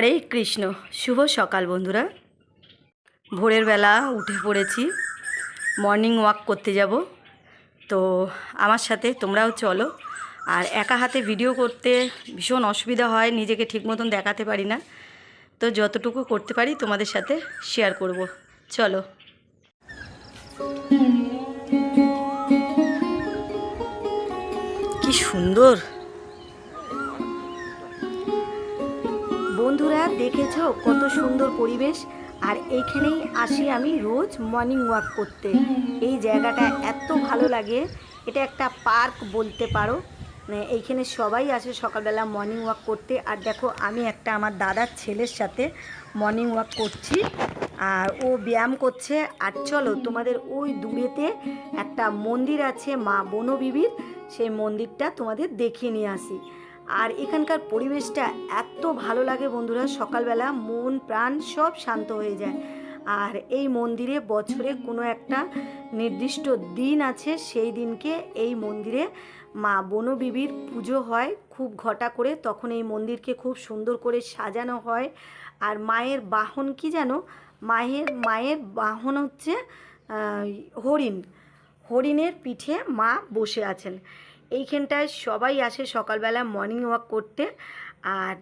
হরে কৃষ্ণ। শুভ সকাল বন্ধুরা। ভোরের বেলা উঠে পড়েছি। মর্নিং ওয়াক করতে যাব। তো আমার সাথে তোমরাও চলো। আর একা হাতে ভিডিও করতে ভীষণ অসুবিধা হয়। নিজেকে ঠিক মতন দেখাতে পারি না। তো যতটুকু করতে পারি তোমাদের সাথে শেয়ার করব। চলো। কি সুন্দর! বন্ধুরা দেখেছ কত সুন্দর পরিবেশ? আর এইখানেই আসি আমি রোজ মর্নিং ওয়াক করতে। এই জায়গাটা এত ভালো লাগে। এটা একটা পার্ক বলতে পারো। মানে এইখানে সবাই আসে সকালবেলা মর্নিং ওয়াক করতে। আর দেখো, আমি একটা আমার দাদার ছেলের সাথে মর্নিং ওয়াক করছি। আর ও ব্যায়াম করছে। আর চলো, তোমাদের ওই দূরেতে একটা মন্দির আছে, মা বনবিবির। সেই মন্দিরটা তোমাদের দেখিয়ে নিয়ে আসি। আর এখানকার পরিবেশটা এত ভালো লাগে বন্ধুরা, সকালবেলা মন, প্রাণ সব শান্ত হয়ে যায়। আর এই মন্দিরে বছরে কোনো একটা নির্দিষ্ট দিন আছে, সেই দিনকে এই মন্দিরে মা বনবিবির পুজো হয়, খুব ঘটা করে। তখন এই মন্দিরকে খুব সুন্দর করে সাজানো হয়। আর মায়ের বাহন কি জানো? মায়ের মায়ের বাহন হচ্ছে হরিণ। হরিণের পিঠে মা বসে আছেন। এইখানটায় সবাই আসে সকালবেলা মর্নিং ওয়াক করতে। আর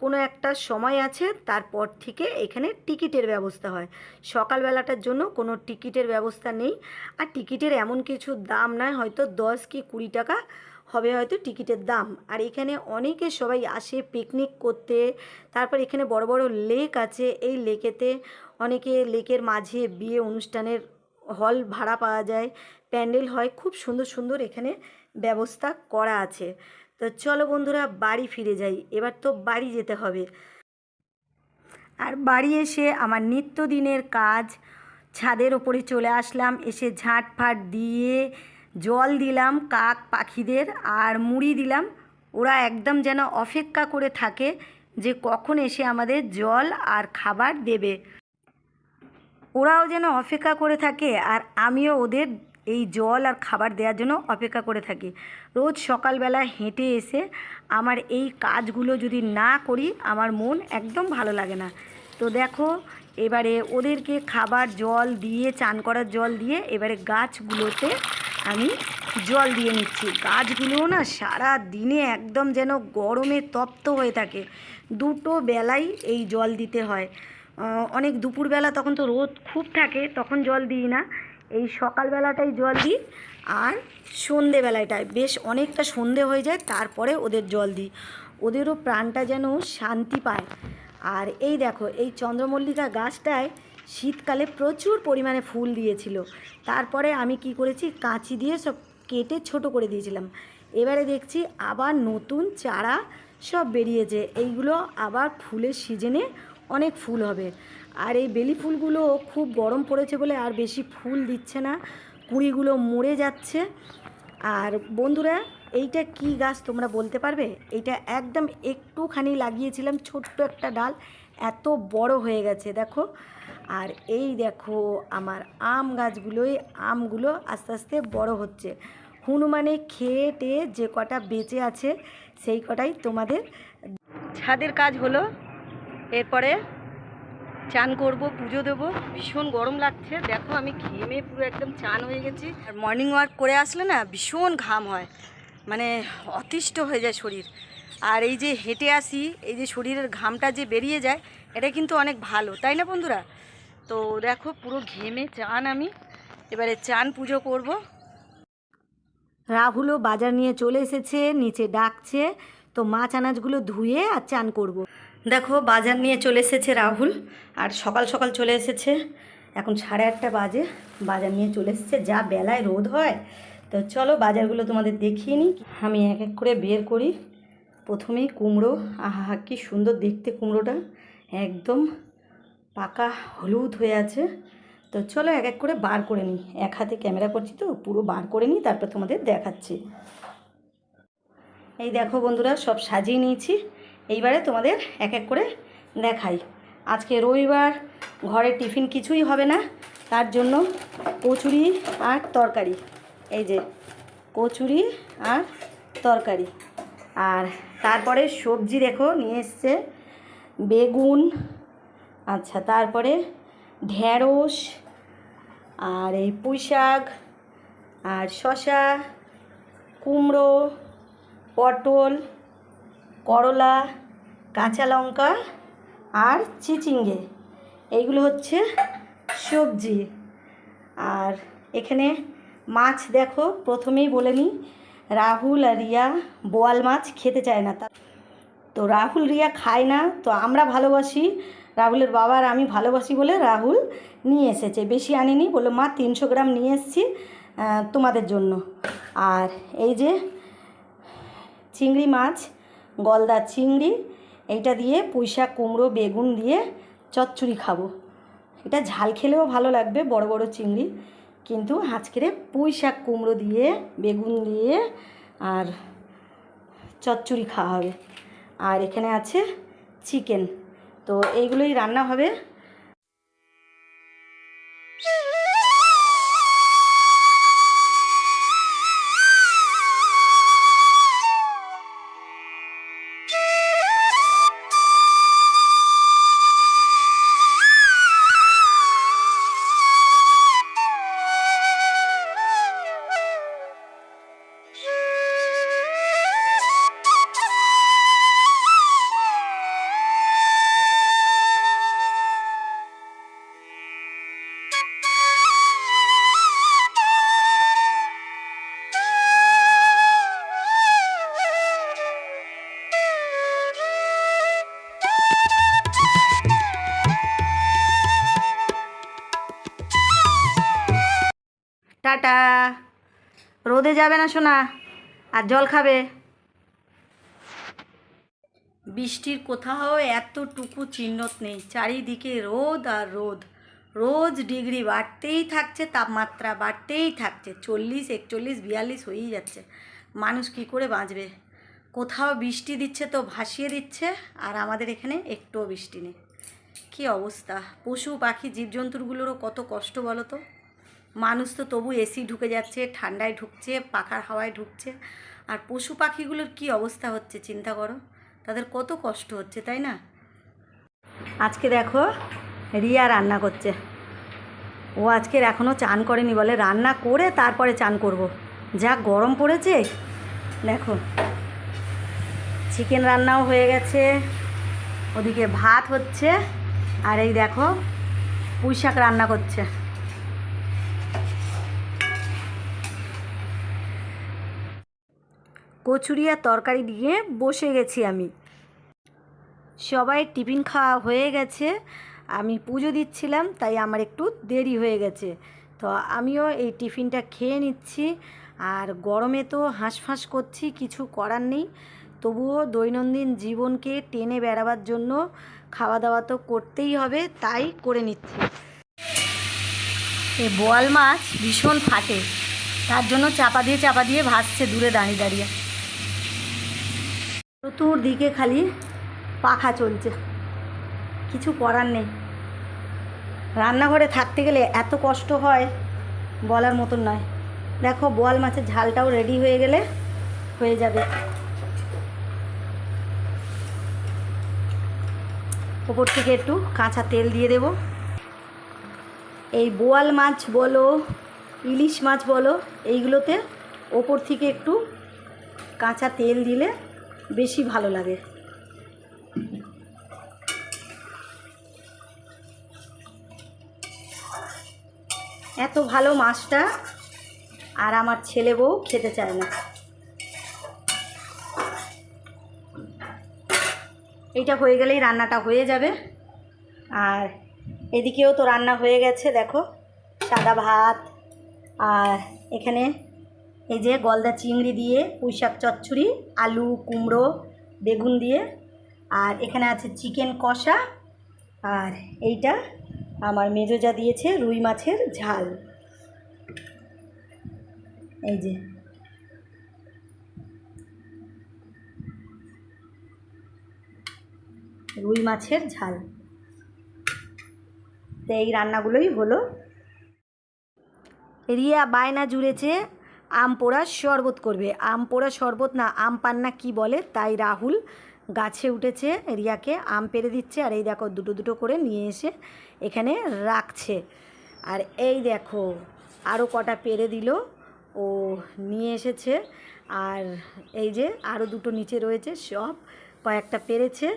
কোনো একটা সময় আছে, তারপর থেকে এখানে টিকিটের ব্যবস্থা হয়। সকালবেলাটার জন্য কোনো টিকিটের ব্যবস্থা নেই। আর টিকিটের এমন কিছু দাম নয় হয়তো দশ কি কুড়ি টাকা হবে হয়তো টিকিটের দাম। আর এখানে অনেকে সবাই আসে পিকনিক করতে। তারপর এখানে বড় বড় লেক আছে। এই লেকেতে অনেকে লেকের মাঝে বিয়ে অনুষ্ঠানের হল ভাড়া পাওয়া যায়। প্যান্ডেল হয়। খুব সুন্দর সুন্দর এখানে ব্যবস্থা করা আছে। তো চলো বন্ধুরা, বাড়ি ফিরে যাই। এবার তো বাড়ি যেতে হবে। আর বাড়ি এসে আমার নিত্যদিনের কাজ ছাদের ওপরে চলে আসলাম। এসে ঝাঁট ফাট দিয়ে জল দিলাম কাক পাখিদের আর মুড়ি দিলাম। ওরা একদম যেন অপেক্ষা করে থাকে যে কখন এসে আমাদের জল আর খাবার দেবে। ওরাও যেন অপেক্ষা করে থাকে আর আমিও ওদের এই জল আর খাবার দেওয়ার জন্য অপেক্ষা করে থাকি। রোজ সকালবেলা হেঁটে এসে আমার এই কাজগুলো যদি না করি, আমার মন একদম ভালো লাগে না। তো দেখো, এবারে ওদেরকে খাবার জল দিয়ে, চান করার জল দিয়ে, এবারে গাছগুলোতে আমি জল দিয়ে নিচ্ছি। গাছগুলো না সারা দিনে একদম যেন গরমে তপ্ত হয়ে থাকে। দুটো বেলাই এই জল দিতে হয়। অনেক দুপুরবেলা তখন তো রোদ খুব থাকে, তখন জল দিই না। এই সকালবেলাটাই জল দিই আর সন্ধেবেলাটায় বেশ অনেকটা সন্ধে হয়ে যায়, তারপরে ওদের জল দিই। ওদেরও প্রাণটা যেন শান্তি পায়। আর এই দেখো, এই চন্দ্রমল্লিকা গাছটায় শীতকালে প্রচুর পরিমাণে ফুল দিয়েছিল। তারপরে আমি কি করেছি, কাঁচি দিয়ে সব কেটে ছোট করে দিয়েছিলাম। এবারে দেখছি আবার নতুন চারা সব বেরিয়েছে। এইগুলো আবার ফুলের সিজনে অনেক ফুল হবে। আর এই বেলি ফুলগুলো খুব গরম পড়েছে বলে আর বেশি ফুল দিচ্ছে না, কুঁড়িগুলো মরে যাচ্ছে। আর বন্ধুরা, এইটা কি গাছ তোমরা বলতে পারবে? এইটা একদম একটুখানি লাগিয়েছিলাম, ছোট্ট একটা ডাল, এত বড় হয়ে গেছে, দেখো। আর এই দেখো, আমার আম গাছগুলোই, আমগুলো আস্তে আস্তে বড় হচ্ছে। হনুমানে খেয়ে টেয়ে যে কটা বেঁচে আছে, সেই কটাই তোমাদের। ছাদের কাজ হলো, এরপরে চান করব, পুজো দেবো। ভীষণ গরম লাগছে। দেখো, আমি ঘেমে পুরো একদম চান হয়ে গেছি। আর মর্নিং ওয়াক করে আসলে না, ভীষণ ঘাম হয়। মানে অতিষ্ঠ হয়ে যায় শরীর। আর এই যে হেঁটে আসি, এই যে শরীরের ঘামটা যে বেরিয়ে যায়, এটা কিন্তু অনেক ভালো, তাই না বন্ধুরা? তো দেখো, পুরো ঘেমে চান আমি। এবারে চান পুজো করব। রাহুলও বাজার নিয়ে চলে এসেছে, নিচে ডাকছে। তো মাছ আনাজগুলো ধুয়ে আর চান করব। দেখো, বাজার নিয়ে চলে এসেছে রাহুল। আর সকাল সকাল চলে এসেছে, এখন সাড়ে আটটা বাজে। বাজার নিয়ে চলে এসেছে, যা বেলায় রোদ হয়। তো চলো, বাজারগুলো তোমাদের দেখিয়ে নিই। আমি এক এক করে বের করি। প্রথমেই কুমড়ো। আহা, কি সুন্দর দেখতে কুমড়োটা। একদম পাকা হলুদ হয়ে আছে। তো চলো, এক এক করে বার করে নিই। এক হাতে ক্যামেরা করছি তো, পুরো বার করে নিই, তারপর তোমাদের দেখাচ্ছি। এই দেখো বন্ধুরা, সব সাজিয়ে নিয়েছি। এইবারে তোমাদের এক এক করে দেখাই। আজকে রবিবার, ঘরে টিফিন কিছুই হবে না, তার জন্য কচুরি আর তরকারি। এই যে, কচুরি আর তরকারি। আর তারপরে সবজি দেখো, নিয়ে এসছে বেগুন আচ্ছা তারপরে ঢ্যাঁড়স আর এই পুঁই শাক, আর শশা কুমড়ো, পটল করলা, কাঁচা লঙ্কা আর চিচিঙ্গে। এইগুলো হচ্ছে সবজি। আর এখানে মাছ দেখো, প্রথমেই বলে নিই, রাহুল আর রিয়া বোয়াল মাছ খেতে চায় না। তা তো রাহুল, রিয়া খায় না, তো আমরা ভালোবাসি রাহুলের বাবার আমি ভালোবাসি বলে রাহুল নিয়ে এসেছে। বেশি আনিনি, বলল, মা, তিনশো গ্রাম নিয়ে এসেছি তোমাদের জন্য। আর এই যে চিংড়ি মাছ গলদা চিংড়ি, এইটা দিয়ে পুঁইশাক, কুমড়ো, বেগুন দিয়ে চচ্চড়ি খাব। এটা ঝাল খেলেও ভালো লাগবে বড় বড় চিংড়ি, কিন্তু আজকের পুঁই শাক কুমড়ো দিয়ে, বেগুন দিয়ে আর চচ্চড়ি খাওয়া হবে। আর এখানে আছে চিকেন। তো এইগুলোই রান্না হবে। টাটা। রোদে যাবে না শোনা আর জল খাবে। বৃষ্টির কোথাও এতটুকু চিহ্নত নেই। চারিদিকে রোদ আর রোদ। রোজ ডিগ্রি বাড়তেই থাকছে, তাপমাত্রা বাড়তেই থাকছে। চল্লিশ, একচল্লিশ, বিয়াল্লিশ হয়েই যাচ্ছে। মানুষ কি করে বাঁচবে? কোথাও বৃষ্টি দিচ্ছে তো ভাসিয়ে দিচ্ছে, আর আমাদের এখানে একটুও বৃষ্টি নেই। কী অবস্থা? পশু, পাখি, জীবজন্তুগুলোরও কত কষ্ট বলো তো? মানুষ তো তবু এসি ঢুকে যাচ্ছে, ঠান্ডায় ঢুকছে, পাখার হাওয়ায় ঢুকছে। আর পশু পাখিগুলোর কি অবস্থা হচ্ছে চিন্তা করো? তাদের কত কষ্ট হচ্ছে, তাই না? আজকে দেখো, রিয়া রান্না করছে। ও আজকের এখনও চান করেনি, বলে রান্না করে তারপরে চান করব। যা গরম পড়েছে, দেখো। চিকেন রান্নাও হয়ে গেছে, ওদিকে ভাত হচ্ছে, আর এই দেখো পুঁই শাক রান্না করছে। কচুরি আর তরকারি দিয়ে বসে গেছি আমি। সবাই টিফিন খাওয়া হয়ে গেছে। আমি পুজো দিচ্ছিলাম, তাই আমার একটু দেরি হয়ে গেছে। তো আমিও এই টিফিনটা খেয়ে নিচ্ছি। আর গরমে তো হাঁসফাঁস করছি, কিছু করার নেই। তবুও দৈনন্দিন জীবনকে টেনে বেড়াবার জন্য খাওয়া দাওয়া তো করতেই হবে, তাই করে নিচ্ছি। এই বোয়াল মাছ ভীষণ ফাটে। তার জন্য চাপা দিয়ে চাপা দিয়ে ভাসছে দূরে দাঁড়িয়ে দাঁড়িয়ে। চতুর্দিকে খালি পাখা চলছে। কিছু করার নেই। রান্নাঘরে থাকতে গেলে এত কষ্ট হয় বলার মতন নয়। দেখো, বোয়াল মাছের ঝালটাও রেডি হয়ে গেলে হয়ে যাবে। ওপর থেকে একটু কাঁচা তেল দিয়ে দেব। এই বোয়াল মাছ বলো, ইলিশ মাছ বলো, এইগুলোতে ওপর থেকে একটু কাঁচা তেল দিলে বেশি ভালো লাগে। এত ভালো মাছটা আর আমার ছেলে বউ খেতে চায় না। এইটা হয়ে গেলেই রান্নাটা হয়ে যাবে। আর এদিকেও তো রান্না হয়ে গেছে, দেখো। সাদা ভাত আর এখানে এই যে গলদা চিংড়ি দিয়ে পুঁইশাক চচ্চড়ি, আলু, কুমড়ো, বেগুন দিয়ে। আর এখানে আছে চিকেন কষা। আর এইটা আমার মেজোজা দিয়েছে রুই মাছের ঝাল। এই যে। রুই মাছের ঝাল। তো এই রান্নাগুলোই হলো। রিয়া বায়না জুড়েছে। আম পোড়ার শরবত করবে। আম পোড়া শরবত না, আম পান্না কি বলে? তাই রাহুল গাছে উঠেছে, রিয়াকে আম পেরে দিচ্ছে, আর এই দেখো দুটো দুটো করে নিয়ে এসে এখানে রাখছে। আর এই দেখো আরও কটা পেরে দিল, ও নিয়ে এসেছে। আর এই যে আরও দুটো নিচে রয়েছে, সব কয়েকটা পেরেছে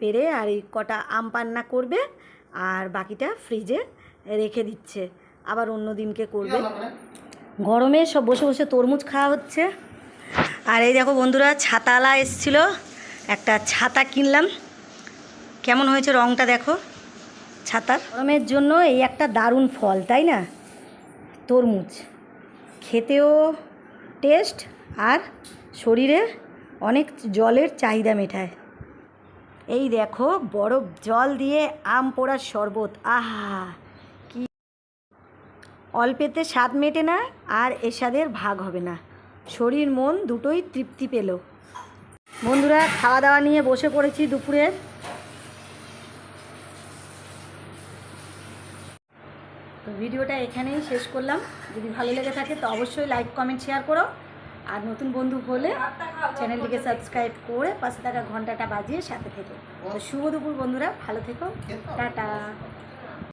পেরে আর এই কটা আম পান্না করবে, আর বাকিটা ফ্রিজে রেখে দিচ্ছে। আবার অন্য দিনকে করবে। গরমে সব বসে বসে তরমুজ খাওয়া হচ্ছে। আর এই দেখো বন্ধুরা ছাতালা এসছিল। একটা ছাতা কিনলাম। কেমন হয়েছে রংটা দেখো? ছাতার। গরমের জন্য এই একটা দারুণ ফল, তাই না? তরমুজ। খেতেও টেস্ট আর শরীরে অনেক জলের চাহিদা মেটায়। এই দেখো, বরফ জল দিয়ে আম পোড়ার শরবত। আহা! অল্পেতে স্বাদ মেটে না আর এর স্বাদের ভাগ হবে না। শরীর মন দুটোই তৃপ্তি পেল। বন্ধুরা খাওয়া দাওয়া নিয়ে বসে পড়েছি দুপুরের তো ভিডিওটা এখানেই শেষ করলাম। যদি ভালো লেগে থাকে, তো অবশ্যই লাইক, কমেন্ট, শেয়ার করো। আর নতুন বন্ধু হলে চ্যানেলটিকে সাবস্ক্রাইব করে পাশে থাকা ঘন্টাটা বাজিয়ে সাথে থেকো। তো শুভ দুপুর বন্ধুরা, ভালো থেকো। টাটা।